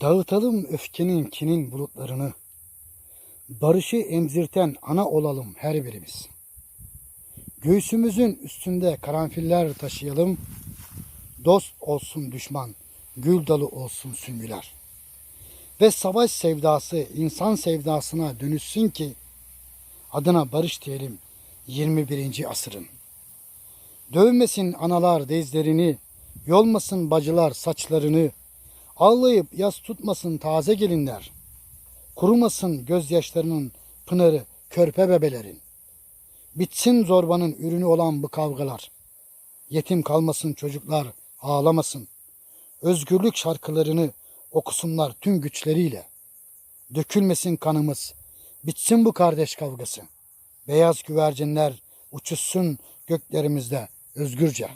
Dağıtalım öfkenin kinin bulutlarını. Barışı emzirten ana olalım her birimiz. Göğsümüzün üstünde karanfiller taşıyalım. Dost olsun düşman, gül dalı olsun süngüler. Ve savaş sevdası insan sevdasına dönüşsün ki adına barış diyelim 21. asırın. Dövmesin analar dezlerini, yolmasın bacılar saçlarını, ağlayıp yas tutmasın taze gelinler, kurumasın gözyaşlarının pınarı körpe bebelerin. Bitsin zorbanın ürünü olan bu kavgalar. Yetim kalmasın çocuklar, ağlamasın. Özgürlük şarkılarını okusunlar tüm güçleriyle. Dökülmesin kanımız, bitsin bu kardeş kavgası. Beyaz güvercinler uçuşsun göklerimizde özgürce.